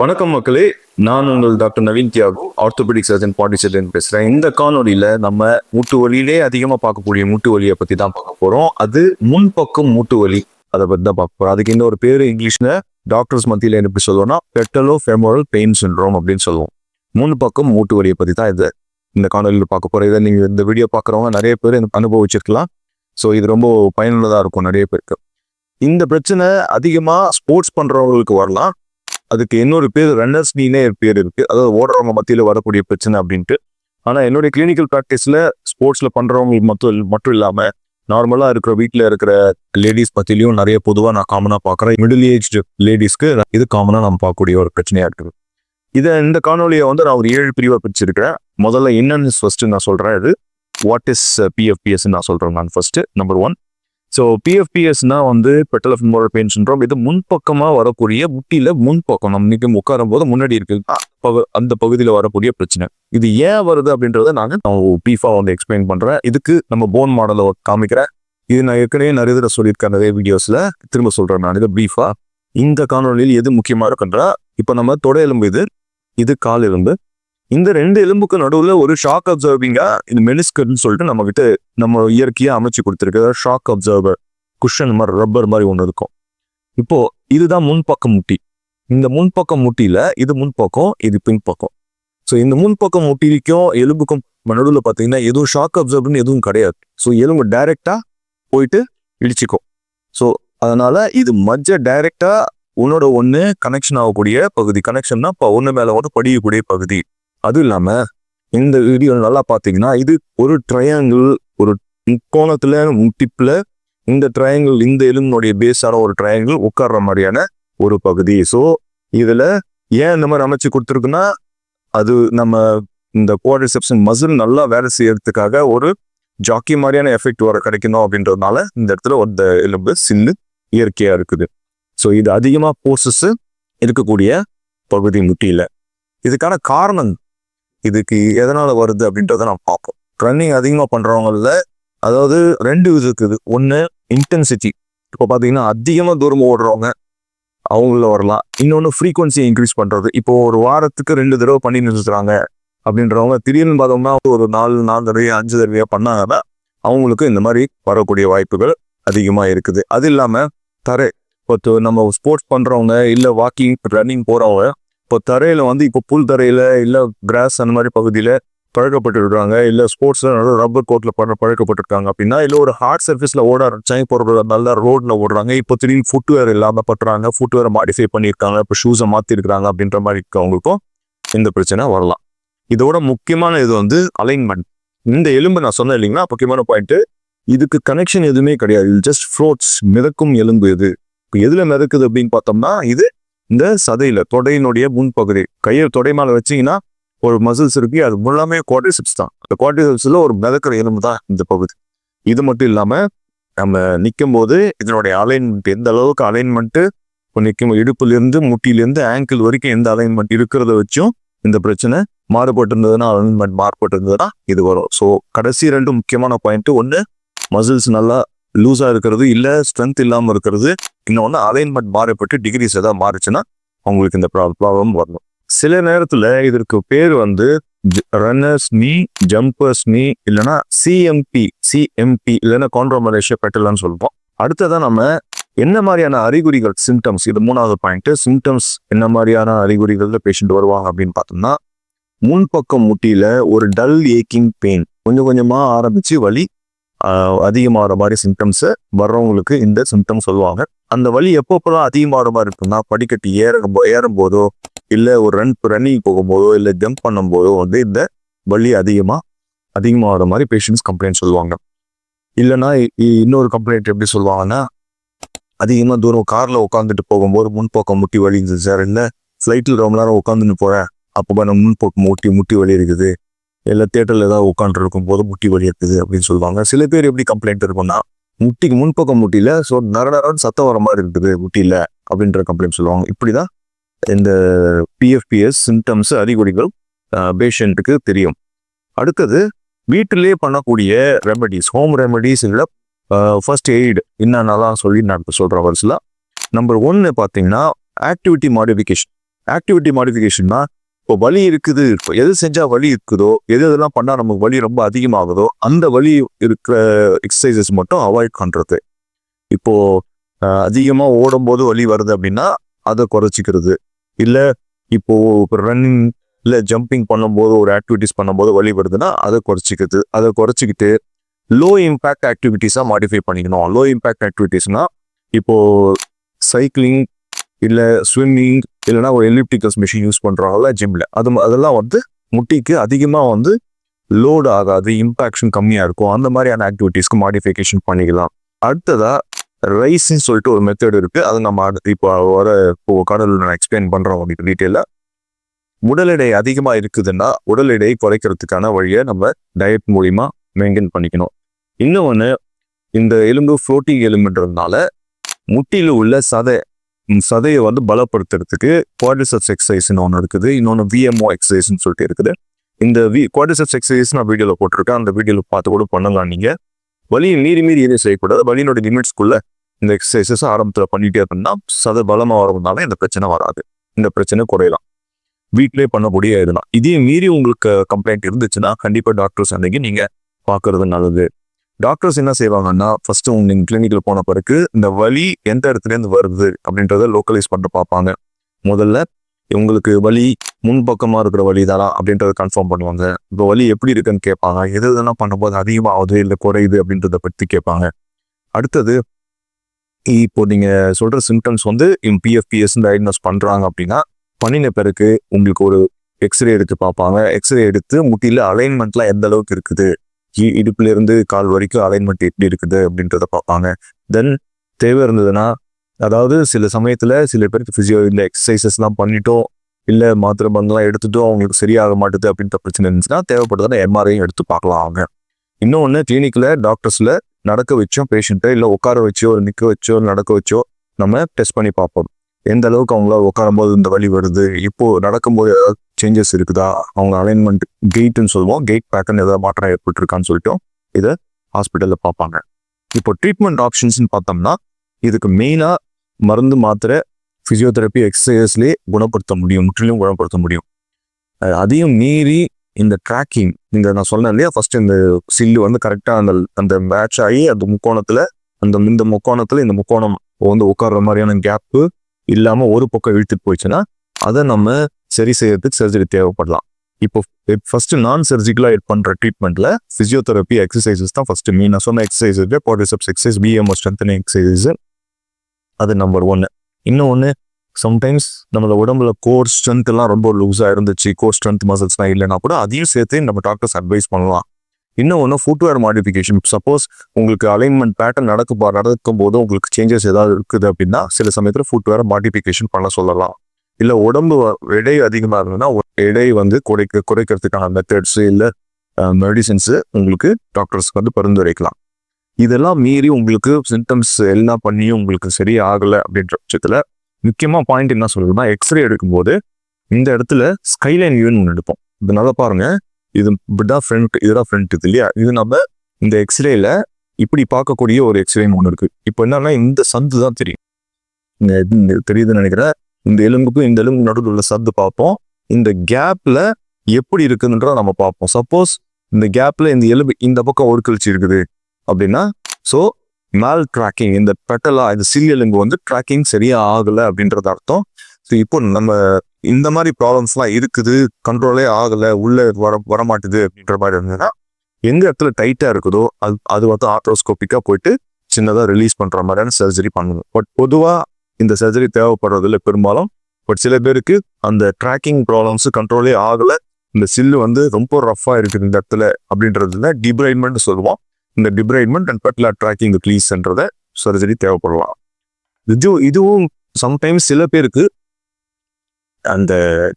வணக்கம் மக்களே நான் உங்கள் doctor Naveen Thiyagu orthopaedic surgeon பாண்டிச்சேரியில பேசுகிறேன் இந்த காணொலியில் நம்ம மூட்டு வலியிலே அதிகமாக பார்க்கக்கூடிய மூட்டு வலியை பற்றி தான் பார்க்க போகிறோம் அது முன்பக்கம் மூட்டு வலி அதை பற்றி தான் பார்க்க போகிறோம் அதுக்கு இன்னொரு பேர் இங்கிலீஷில் டாக்டர்ஸ் மத்தியில் என்ன எப்படி சொல்லுவோம்னா பெட்டலோ ஃபெமோரல் பெயின் சின்ரோம் அப்படின்னு சொல்லுவோம். முன்பக்கம் மூட்டு வலியை பற்றி தான் இது இந்த காணொலியில் பார்க்க போகிறோம் இதை நீங்கள் இந்த வீடியோ பார்க்குறவங்க நிறைய பேர் எனக்கு அனுபவிச்சிருக்கலாம். ஸோ இது ரொம்ப பயனுள்ளதாக இருக்கும் நிறைய பேருக்கு. இந்த பிரச்சனை அதிகமாக ஸ்போர்ட்ஸ் பண்ணுறவங்களுக்கு வரலாம். அதுக்கு இன்னொரு பேர் ரன்னர்ஸ் நீனே பேர் இருக்கு. அதாவது ஓடுறவங்க மத்தியில் வரக்கூடிய பிரச்சனை அப்படின்ட்டு. ஆனால் என்னுடைய கிளினிக்கல் ப்ராக்டிஸில் ஸ்போர்ட்ஸில் பண்ணுறவங்க மட்டும் மட்டும் இல்லாமல் நார்மலாக இருக்கிற வீட்டில் இருக்கிற லேடிஸ் பற்றிலையும் நிறைய பொதுவாக நான் காமனாக பார்க்குறேன் மிடில் ஏஜ் லேடிஸ்க்கு இது காமனாக நம்ம பார்க்கக்கூடிய ஒரு பிரச்சனையாக இருக்குது. இதை இந்த காணொலியை வந்து நான் ஒரு ஏழு பிரிவாக பிரிச்சிருக்கிறேன். முதல்ல என்னன்னு ஃபஸ்ட்டு நான் சொல்கிறேன் இது வாட் இஸ் பிஎஃப்பிஎஸ் நான் சொல்கிறேன் நான் ஃபஸ்ட்டு நம்பர் ஒன் ஸோ பிஎஃப்பிஎஸ்னா வந்து patellofemoral pain syndrome இது முன்பக்கமா வரக்கூடிய முட்டியில முன்பக்கம். நம்ம நிற்கும் உட்காரும் போது முன்னாடி இருக்கு அந்த பகுதியில் வரக்கூடிய பிரச்சனை. இது ஏன் வருது அப்படின்றத நான் பீஃபா வந்து எக்ஸ்பிளைன் பண்றேன். இதுக்கு நம்ம போன் மாடலை காமிக்கிறேன். இது நான் ஏற்கனவே நிறைய தடவை சொல்லியிருக்கேன் நிறைய வீடியோஸ்ல திரும்ப சொல்றேன் நான் இது பிரீஃபா இந்த காணொலியில் எது முக்கியமா இருக்குன்றா இப்போ நம்ம தொடை எலும்பு இது. இது கால் எலும்பு இந்த ரெண்டு எலும்புக்கு நடுவில் ஒரு ஷாக் அப்சர்விங்கா இந்த மெனிஸ்கர்னு சொல்லிட்டு நம்ம கிட்ட நம்ம இயற்கையா அமைச்சு கொடுத்துருக்கு ஷாக் அப்சர்வர் குஷன் மாதிரி ரப்பர் மாதிரி ஒன்று இருக்கும். இப்போ இதுதான் முன்பக்க முட்டி. இந்த முன்பக்க முட்டியில இது முன்பக்கம் இது பின்பக்கம். ஸோ இந்த முன்பக்கம் முட்டிக்கும் எலும்புக்கும் நடுவில் பார்த்தீங்கன்னா எதுவும் ஷாக் அப்சர்வர்னு எதுவும் கிடையாது. ஸோ எலும்பு டைரெக்டாக போயிட்டு இடிச்சுக்கும். ஸோ அதனால இது மஜ்ஜ டைரெக்டாக உன்னோட ஒன்று கனெக்ஷன் ஆகக்கூடிய பகுதி. கனெக்ஷன்னா இப்போ ஒன்று மேலே ஒன்று படியக்கூடிய பகுதி. அதுவும் இல்லாமல் இந்த வீடியோ நல்லா பார்த்தீங்கன்னா இது ஒரு ட்ரையாங்கிள் ஒரு முக்கோணத்தில் முட்டிப்பில் இந்த ட்ரையாங்கிள் இந்த எலும்பினுடைய பேஸான ஒரு ட்ரையாங்கிள் உட்கார்ற மாதிரியான ஒரு பகுதி. ஸோ இதில் ஏன் இந்த மாதிரி அமைச்சு கொடுத்துருக்குன்னா அது நம்ம இந்த குவாட்ரிசெப்ஷன் மசில் நல்லா வேலை செய்யறதுக்காக ஒரு ஜாக்கி மாதிரியான எஃபெக்ட் வர கிடைக்கணும் அப்படின்றதுனால இந்த இடத்துல ஒரு எலும்பு சில்லு இயற்கையாக இருக்குது. ஸோ இது அதிகமாக போர்சஸ் இருக்கக்கூடிய பகுதி முட்டியில். இதுக்கான காரணம் இதுக்கு எதனால வருது அப்படின்றத நான் பார்ப்போம். ரன்னிங் அதிகமாக பண்ணுறவங்கள அதாவது ரெண்டு இது இருக்குது. ஒன்று இன்டென்சிட்டி இப்போ பார்த்தீங்கன்னா அதிகமாக தூரம் ஓடுறவங்க அவங்கள வரலாம். இன்னொன்று ஃப்ரீக்வன்சி இன்க்ரீஸ் பண்ணுறது இப்போ ஒரு வாரத்துக்கு ரெண்டு தடவை பண்ணி நிறுத்துறாங்க அப்படின்றவங்க திடீர்னு பார்த்தோம்னா ஒரு நாலு நாலு தடவையோ அஞ்சு தடவையோ பண்ணாங்கன்னா அவங்களுக்கு இந்த மாதிரி வரக்கூடிய வாய்ப்புகள் அதிகமாக இருக்குது. அது இல்லாமல் தரை. இப்போ நம்ம ஸ்போர்ட்ஸ் பண்ணுறவங்க இல்லை வாக்கிங் ரன்னிங் போகிறவங்க இப்போ தரையில் வந்து இப்போ புல் தரையில் இல்லை கிராஸ் அந்த மாதிரி பகுதியில் பழக்கப்பட்டுருக்காங்க இல்லை ஸ்போர்ட்ஸில் ஸ்போர்ட்ஸ்ல ரப்பர் கோட்டில் பண்ண பழக்கப்பட்டிருக்காங்க அப்படின்னா இல்லை ஒரு ஹார்ட் சர்ஃபீஸில் ஓட ஆரம்பிச்சாங்க இப்போ ஒரு நல்ல ரோட்ல ஓடுறாங்க. இப்போ திடீர்னு ஃபுட்வேர் இல்லாமல் பட்டுறாங்க ஃபுட்வேரை மாடிஃபை பண்ணியிருக்காங்க. இப்போ ஷூஸை மாற்றிருக்கிறாங்க அப்படின்ற மாதிரி இருக்கவங்களுக்கும் இந்த பிரச்சனை வரலாம். இதோட முக்கியமான இது வந்து அலைன்மெண்ட் இந்த எலும்பு நான் சொன்னேன் இல்லைங்களா? முக்கியமான பாயிண்ட்டு இதுக்கு கனெக்ஷன் எதுவுமே கிடையாது. இது ஜஸ்ட் ஃப்ரோட்ஸ் மிதக்கும் எலும்பு இது. இப்போ எதில் மிதக்குது அப்படின்னு பார்த்தோம்னா இது இந்த சதையில தொடையினுடைய முன்பகுதி கையை தொடை மேல வச்சீங்கன்னா ஒரு மசில்ஸ் இருக்கு அது எல்லாமே குவாட்ரிசெப்ஸ் தான். அந்த குவாட்ரிசெப்ஸ்ல ஒரு மிதக்கிற எலும்பு தான் இந்த பகுதி. இது மட்டும் இல்லாம நம்ம நிற்கும் போது இதனுடைய அலைன்மெண்ட் எந்த அளவுக்கு அலைன்மெண்ட்டு இப்போ நிற்கும் இடுப்புலேருந்து முட்டிலேருந்து ஆங்கிள் வரைக்கும் எந்த அலைன்மெண்ட் இருக்கிறத வச்சும் இந்த பிரச்சனை மாறுபட்டிருந்ததுன்னா அலைன்மெண்ட் மாறுபட்டிருந்ததுன்னா இது வரும். ஸோ கடைசி ரெண்டு முக்கியமான பாயிண்ட்டு ஒன்று மசில்ஸ் நல்லா லூஸாக இருக்கிறது இல்லை ஸ்ட்ரென்த் இல்லாமல் இருக்கிறது இன்னொன்று அலைன்மெண்ட் மாறுபட்டு டிகிரிஸ் ஏதாவது மாறுச்சுன்னா அவங்களுக்கு இந்த ப்ராப்ளம் வரணும். சில நேரத்தில் இதற்கு பேர் வந்து ரன்னர்ஸ் நீ ஜம்பர்ஸ் நீ இல்லைன்னா சிஎம்பி சிஎம்பி இல்லைன்னா கான்ட்ரோமலேஷியா பெட்டலான்னு சொல்லுவோம். அடுத்ததான் நம்ம என்ன மாதிரியான அறிகுறிகள் சிம்டம்ஸ் இது மூணாவது பாயிண்ட் சிம்டம்ஸ் என்ன மாதிரியான அறிகுறிகள்ல பேஷண்ட் வருவாங்க அப்படின்னு பார்த்தோம்னா முன்பக்கம் முட்டியில ஒரு டல் ஏக்கிங் பெயின் கொஞ்சம் கொஞ்சமா ஆரம்பிச்சு வலி அதிகமாகிற மாதிரி சிம்டம்ஸு வர்றவங்களுக்கு இந்த சிம்டம் சொல்லுவாங்க. அந்த வலி எப்பப்பெல்லாம் அதிகமாகிற மாதிரி இருக்குன்னா படிக்கட்டு ஏற ஏறும் போதோ ஒரு ரன் ரன்னிங் போகும்போதோ இல்லை ஜம்ப் பண்ணும்போதோ வந்து இந்த வலி அதிகமாக அதிகமாகிற மாதிரி பேஷண்ட்ஸ் கம்ப்ளைண்ட் சொல்லுவாங்க. இல்லைன்னா இன்னொரு கம்ப்ளைண்ட் எப்படி சொல்லுவாங்கன்னா அதிகமாக தூரம் காரில் உட்காந்துட்டு போகும்போது முன்பக்கம் முட்டி வலி இருந்துச்சு சார் இல்லை ஃப்ளைட்டில் ரொம்ப நேரம் உட்காந்துன்னு போகிறேன் அப்போ நம்ம முன்பக்கம் முட்டி முட்டி வலி இருக்குது. இல்லை தேட்டரில் ஏதாவது உட்காந்துருக்கும் போது முட்டி வலி இருக்குது அப்படின்னு சொல்லுவாங்க. சில பேர் எப்படி கம்ப்ளைண்ட் இருக்கும்னா முட்டிக்கு முன்பக்கம் முட்டியில் ஸோ நர நரன் சத்தம் வர மாதிரி இருக்குது முட்டியில் அப்படின்ற கம்ப்ளைண்ட் சொல்லுவாங்க. இப்படி தான் இந்த பிஎஃப்பிஎஸ் சிம்டம்ஸ் அறிகுறிகள் பேஷண்ட்டுக்கு தெரியும். அடுத்தது வீட்டிலே பண்ணக்கூடிய ரெமடிஸ் ஹோம் ரெமடிஸ் இல்லை ஃபர்ஸ்ட் எய்டு என்னென்னலாம் சொல்லி நான் சொல்கிற வருஷத்தில் நம்பர் ஒன்று பார்த்தீங்கன்னா ஆக்டிவிட்டி மாடிஃபிகேஷன் ஆக்டிவிட்டி மாடிஃபிகேஷன்னா இப்போ வலி இருக்குது. இப்போ எது செஞ்சால் வலி இருக்குதோ எது எதெல்லாம் பண்ணால் நமக்கு வலி ரொம்ப அதிகமாகுதோ அந்த வலி இருக்கிற எக்ஸசைசஸ் மட்டும் அவாய்ட் பண்ணுறது இப்போது அதிகமாக ஓடும்போது வலி வருது அப்படின்னா அதை குறைச்சிக்கிறது. இல்லை இப்போது இப்போ ரன்னிங் இல்லை ஜம்பிங் பண்ணும்போது ஒரு ஆக்டிவிட்டிஸ் பண்ணும்போது வலி வருதுன்னா அதை குறைச்சிக்கிறது. அதை குறைச்சிக்கிட்டு லோ இம்பேக்ட் ஆக்டிவிட்டீஸாக மாடிஃபை பண்ணிக்கணும். லோ இம்பேக்ட் ஆக்டிவிட்டீஸ்னால் இப்போது சைக்கிளிங் இல்லை ஸ்விம்மிங் இல்லைன்னா ஒரு எலிப்டிக்கல்ஸ் மிஷின் யூஸ் பண்றாங்கல்ல ஜிம்மில் அது அதெல்லாம் வந்து முட்டிக்கு அதிகமாக வந்து லோடு ஆகாது இம்பாக்ஷன் கம்மியாக இருக்கும். அந்த மாதிரியான ஆக்டிவிட்டீஸ்க்கு மாடிஃபிகேஷன் பண்ணிக்கலாம். அடுத்ததாக ரைஸ்ன்னு சொல்லிட்டு ஒரு மெத்தட் இருக்குது அது நம்ம இப்போ வர இப்போ கடலில் நான் எக்ஸ்பிளைன் பண்ணுறோம் உங்களுக்கு டீட்டெயிலாக உடல் எடை அதிகமாக இருக்குதுன்னா உடல் எடையை குறைக்கிறதுக்கான வழியை நம்ம டயட் மூலிமா மெயின்டைன் பண்ணிக்கணும். இன்னொன்று இந்த எலும்பு ஃப்ளோட்டிங் எலும்புன்றதுனால முட்டியில் உள்ள சதை சதையை வந்து பலப்படுத்துறதுக்கு குவாடிசப்ஸ் எக்ஸசைஸ்னு ஒன்று இருக்குது. இன்னொன்று விஎம்ஓ எக்ஸசைஸ்னு சொல்லிட்டு இருக்குது. இந்த வி குவாடிசப்ஸ் எக்ஸசைஸ் நான் வீடியோவில் போட்டிருக்கேன். அந்த வீடியோவில் பார்த்து கூட பண்ணலாம் நீங்கள் வலியை மீறி மீறி எதுவும் செய்யக்கூடாது. வலியினோட லிமிட்ஸ்க்குள்ள இந்த எக்ஸசைசஸ் ஆரம்பத்தில் பண்ணிகிட்டே இருந்தா சதை பலமாக வரதுனால இந்த பிரச்சனை வராது. இந்த பிரச்சனை குறையலாம். வீட்டிலே பண்ணக்கூடிய இதெல்லாம். இதே மீறி உங்களுக்கு கம்ப்ளைண்ட் இருந்துச்சுன்னா கண்டிப்பாக டாக்டர்ஸ் அன்றைக்கி நீங்கள் பார்க்கறது நல்லது. டாக்டர்ஸ் என்ன செய்வாங்கன்னா ஃபர்ஸ்ட் உங்கள் கிளினிக்கில் போன பிறகு இந்த வலி எந்த இடத்துல இருந்து வருது அப்படின்றத லோக்கலைஸ் பண்ணிட்டு பார்ப்பாங்க. முதல்ல உங்களுக்கு வலி முன்பக்கமாக இருக்கிற வலி தானா அப்படின்றத கன்ஃபார்ம் பண்ணுவாங்க. இப்போ வலி எப்படி இருக்குன்னு கேட்பாங்க. எது எதெல்லாம் பண்ணும்போது அதிகமாகுது இல்லை குறையுது அப்படின்றத பற்றி கேட்பாங்க. அடுத்தது இப்போ நீங்கள் சொல்கிற சிம்டம்ஸ் வந்து பிஎஃபிஎஸ்ன்னு டயக்னோஸ் பண்ணுறாங்க அப்படின்னா பண்ணின பிறகு உங்களுக்கு ஒரு எக்ஸ்ரே எடுத்து பார்ப்பாங்க. எக்ஸ்ரே எடுத்து முட்டியில் அலைன்மெண்ட்லாம் எந்த அளவுக்கு இருக்குது? கி இடுப்புல இருந்து கால் வரைக்கும் அலைன்மெண்ட் எப்படி இருக்குது அப்படின்றத பார்ப்பாங்க. தென் தேவை இருந்ததுன்னா அதாவது சில சமயத்துல சில பேருக்கு பிசியோ இல்லை எக்ஸசைசஸ்லாம் பண்ணிட்டோம் இல்ல மாத்திரை மருந்துலாம் எடுத்துட்டோம் அவங்களுக்கு சரியாக மாட்டுது அப்படின்ற பிரச்சனை இருந்துச்சுன்னா தேவைப்படுதுன்னா எம்ஆர்ஐயும் எடுத்து பார்க்கலாம் அவங்க. இன்னொன்று கிளினிக்ல டாக்டர்ஸ்ல நடக்க வச்சோ பேஷண்ட்டை இல்லை உட்கார வச்சோ நிற்க வச்சோ நடக்க வச்சோ நம்ம டெஸ்ட் பண்ணி பார்ப்போம். எந்த அளவுக்கு அவங்களால உட்காரும்போது இந்த வலி வருது இப்போ நடக்கும்போது ஏதாவது சேஞ்சஸ் இருக்குதா? அவங்க அலைன்மெண்ட் கெயிட்னு சொல்லுவோம். கெயிட் பேட்டர்ன் ஏதாவது மாற்றம் ஏற்பட்டிருக்கான்னு சொல்லிட்டு இதை ஹாஸ்பிட்டலில் பார்ப்பாங்க. இப்போ ட்ரீட்மெண்ட் ஆப்ஷன்ஸ்னு பார்த்தோம்னா இதுக்கு மெயினாக மருந்து மாத்திரை ஃபிசியோதெரப்பி எக்ஸசைஸ்லேயே குணப்படுத்த முடியும். முற்றிலும் குணப்படுத்த முடியும். அதையும் மீறி இந்த ட்ராக்கிங் இந்த நான் சொன்னேன் இல்லையா? ஃபர்ஸ்ட் இந்த சில்லு வந்து கரெக்டாக அந்த அந்த மேட்ச் ஆகி அந்த முக்கோணத்தில் அந்த இந்த முக்கோணத்தில் இந்த முக்கோணம் வந்து உட்கார்ற மாதிரியான கேப்பு இல்லாமல் ஒரு பக்கம் இழுத்துட்டு போயிடுச்சுன்னா அதை நம்ம சரி செய்யறதுக்கு சர்ஜரி தேவைப்படலாம். இப்போ ஃபர்ஸ்ட் நான் சர்ஜிக்கலா பண்ணுற ட்ரீட்மெண்ட்டில் ஃபிசியோதெரப்பி எக்ஸசைசஸ் தான் ஃபர்ஸ்ட் மீன் நான் சொன்ன exercise quadriceps exercise VMO strengthening exercise அது நம்பர் ஒன்று இன்னொன்று சம்டைம்ஸ் நம்மளோட உடம்புல கோர் ஸ்ட்ரென்த்லாம் ரொம்ப லூஸாக இருந்துச்சு கோர் ஸ்ட்ரென்த் மசில்ஸ்லாம் இல்லைன்னா கூட அதையும் சேர்த்து நம்ம டாக்டர்ஸ் அட்வைஸ் பண்ணலாம். இன்னொன்று ஃபுட்வேர் மாடிஃபிகேஷன் சப்போஸ் உங்களுக்கு அலைன்மெண்ட் பேட்டர்ன் நடக்க நடக்கும் போது உங்களுக்கு சேஞ்சஸ் ஏதாவது இருக்குது அப்படின்னா சில சமயத்தில் ஃபுட்வேர் மாடிஃபிகேஷன் பண்ண சொல்லலாம். இல்லை உடம்பு வ- எடை அதிகமாக இருந்ததுன்னா எடை வந்து குறைக்க குறைக்கிறதுக்கான மெத்தட்ஸ் இல்லை மெடிசின்ஸு உங்களுக்கு டாக்டர்ஸ்க்கு வந்து பரிந்துரைக்கலாம். இதெல்லாம் மீறி உங்களுக்கு சிம்டம்ஸ் எல்லாம் பண்ணியும் உங்களுக்கு சரியாகலை அப்படின்ற பட்சத்தில் முக்கியமாக பாயிண்ட் என்ன சொல்றதுன்னா எக்ஸ்ரே எடுக்கும்போது இந்த இடத்துல ஸ்கைலைன் வியூன்னு ஒன்று எடுப்போம். இது நல்லா பாருங்கள் இது இப்படிதான் ஃப்ரண்ட் இதுதான் ஃப்ரண்ட் இது இல்லையா? இது நம்ம இந்த எக்ஸ்ரேல இப்படி பார்க்கக்கூடிய ஒரு எக்ஸ்ரேன்னு ஒன்று இருக்குது இப்போ என்னன்னா இந்த சந்து தான் தெரியும். இந்த தெரியுதுன்னு நினைக்கிறேன். இந்த எலும்புக்கும் இந்த எலும்பு நடுவில் உள்ள சத்து பார்ப்போம். இந்த கேப்பில் எப்படி இருக்குதுன்றதை நம்ம பார்ப்போம். சப்போஸ் இந்த கேப்பில் இந்த எலும்பு இந்த பக்கம் ஒரு கழிச்சு இருக்குது அப்படின்னா ஸோ மேல் ட்ராக்கிங் இந்த பெட்டலா இந்த சில் எலும்பு வந்து ட்ராக்கிங் சரியா ஆகலை அப்படின்றது அர்த்தம். ஸோ இப்போ நம்ம இந்த மாதிரி ப்ராப்ளம்ஸ்லாம் இருக்குது கண்ட்ரோலே ஆகலை உள்ளே வர வரமாட்டுது அப்படின்ற மாதிரி இருந்ததுன்னா எந்த இடத்துல டைட்டாக இருக்குதோ அது அது வந்து ஆர்த்ரோஸ்கோபிக்கா போயிட்டு சின்னதாக ரிலீஸ் பண்ணுற மாதிரியான சர்ஜரி பண்ணணும் பட் பொதுவாக இந்த சர்ஜரி தேவைப்படுறதில்ல பெரும்பாலும். பட் சில பேருக்கு அந்த ட்ராக்கிங் ப்ராப்ளம்ஸு கண்ட்ரோலே ஆகலை. இந்த சில்லு வந்து ரொம்ப ரஃப்பாக இருக்குது இந்த இடத்துல அப்படின்றதுல டிப்ரைட்மெண்ட் சொல்லுவோம். இந்த டிப்ரைட்மெண்ட் அண்ட் பெட்லா ட்ராக்கிங் ரிலீஸ்ன்றத சர்ஜரி தேவைப்படலாம். இது இதுவும் சம்டைம்ஸ் சில பேருக்கு அந்த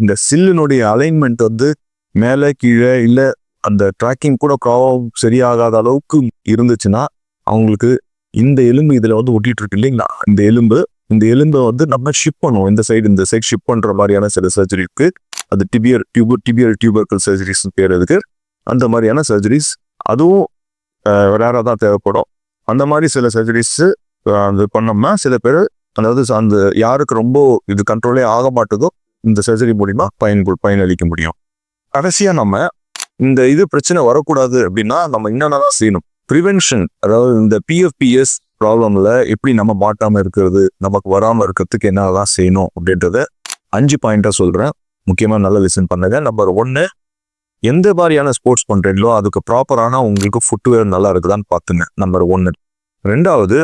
இந்த சில்லினுடைய அலைன்மெண்ட் வந்து மேலே கீழே இல்லை அந்த ட்ராக்கிங் கூட ப்ராப்ளம் சரியாகாத அளவுக்கு இருந்துச்சுன்னா அவங்களுக்கு இந்த எலும்பு இதில் வந்து ஒட்டிகிட்டு இருக்கு இல்லைங்களா? இந்த எலும்பு இந்த எலும்பை வந்து நம்ம ஷிப் பண்ணுவோம். இந்த சைடு இந்த சைடு ஷிப் பண்ணுற மாதிரியான சில சர்ஜரி இருக்கு அது டிபியர் டியூபர் டிபியர் டியூபர்கல் சர்ஜரிஸ் பேர் இருக்கு அந்த மாதிரியான சர்ஜரிஸ் அதுவும் ரேராக தான் தேவைப்படும். அந்த மாதிரி சில சர்ஜரிஸ் அது பண்ணோம்னா சில பேர் அதாவது அந்த யாருக்கு ரொம்ப இது கண்ட்ரோலே ஆக மாட்டுதோ இந்த சர்ஜரி மூலிமா பயன் பயனளிக்க முடியும். கடைசியாக நம்ம இந்த இது பிரச்சனை வரக்கூடாது அப்படின்னா நம்ம என்னென்னலாம் செய்யணும். ப்ரிவென்ஷன் அதாவது இந்த பிஎஃப்பிஎஸ் ப்ராப்ளமில் எப்படி நம்ம மாட்டாமல் இருக்கிறது நமக்கு வராமல் இருக்கிறதுக்கு என்னெல்லாம் செய்யணும் அப்படின்றத அஞ்சு பாயிண்டாக சொல்கிறேன் முக்கியமாக நல்லா லிசன் பண்ணுங்க. நம்பர் ஒன்று எந்த மாதிரியான ஸ்போர்ட்ஸ் பண்ணுறீங்களோ அதுக்கு ப்ராப்பரான உங்களுக்கு ஃபுட்வேர் நல்லா இருக்குதான்னு பார்த்துங்க. நம்பர் ஒன்று ரெண்டாவது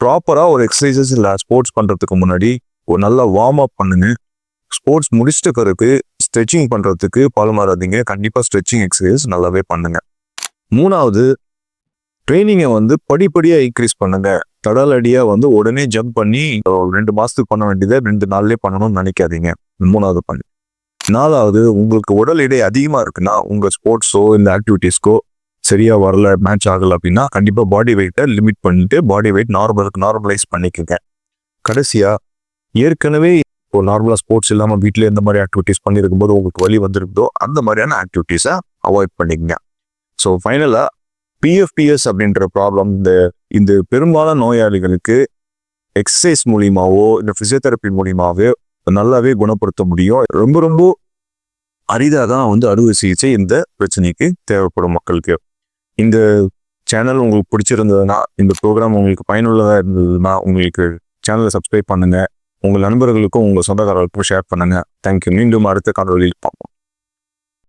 ப்ராப்பராக ஒரு எக்ஸசைசஸ் இல்லை ஸ்போர்ட்ஸ் பண்ணுறதுக்கு முன்னாடி ஒரு நல்லா வார்ம் அப் பண்ணுங்க. ஸ்போர்ட்ஸ் முடிச்சிட்ட பிறகு ஸ்ட்ரெச்சிங் பண்றதுக்கு பாலுமாறாதீங்க. கண்டிப்பாக ஸ்ட்ரெச்சிங் எக்ஸசைஸ் நல்லாவே பண்ணுங்க. மூணாவது ட்ரைனிங்கை வந்து படிப்படியாக இன்க்ரீஸ் பண்ணுங்க. கடல் அடியாக வந்து உடனே ஜம்ப் பண்ணி ரெண்டு மாதத்துக்கு பண்ண வேண்டியதை ரெண்டு நாள்லேயே பண்ணணும்னு நினைக்காதீங்க. மூணாவது பண்ணி நாலாவது உங்களுக்கு உடல் எடை அதிகமாக இருக்குன்னா உங்கள் ஸ்போர்ட்ஸோ இந்த ஆக்டிவிட்டீஸ்க்கோ சரியாக வரல மேட்ச் ஆகலை அப்படின்னா கண்டிப்பாக பாடி வெயிட்டை லிமிட் பண்ணிட்டு பாடி வெயிட் நார்மலுக்கு நார்மலைஸ் பண்ணிக்கோங்க. கடைசியாக ஏற்கனவே இப்போ நார்மலாக ஸ்போர்ட்ஸ் இல்லாமல் வீட்டிலே எந்த மாதிரி ஆக்டிவிட்டீஸ் பண்ணியிருக்கும்போது உங்களுக்கு வலி வந்திருக்குதோ அந்த மாதிரியான ஆக்டிவிட்டீஸை அவாய்ட் பண்ணிக்கங்க. ஸோ ஃபைனலாக பிஎஃப்பிஎஸ் அப்படின்ற ப்ராப்ளம் இந்த இந்த பெரும்பாலான நோயாளிகளுக்கு எக்ஸசைஸ் மூலியமாவோ இந்த ஃபிசியோதெரப்பி மூலியமாவோ நல்லாவே குணப்படுத்த முடியும். ரொம்ப ரொம்ப அரிதாக தான் வந்து அறுவை சிகிச்சை இந்த பிரச்சனைக்கு தேவைப்படும் மக்களுக்கு. இந்த சேனல் உங்களுக்கு பிடிச்சிருந்ததுன்னா இந்த ப்ரோக்ராம் உங்களுக்கு பயனுள்ளதாக இருந்ததுன்னா உங்களுக்கு சேனலை சப்ஸ்கிரைப் பண்ணுங்க. உங்கள் நண்பர்களுக்கும் உங்கள் சொந்தக்காரர்களுக்கும் ஷேர் பண்ணுங்கள் தேங்க்யூ மீண்டும் அடுத்த காணொலியில் பார்ப்போம்.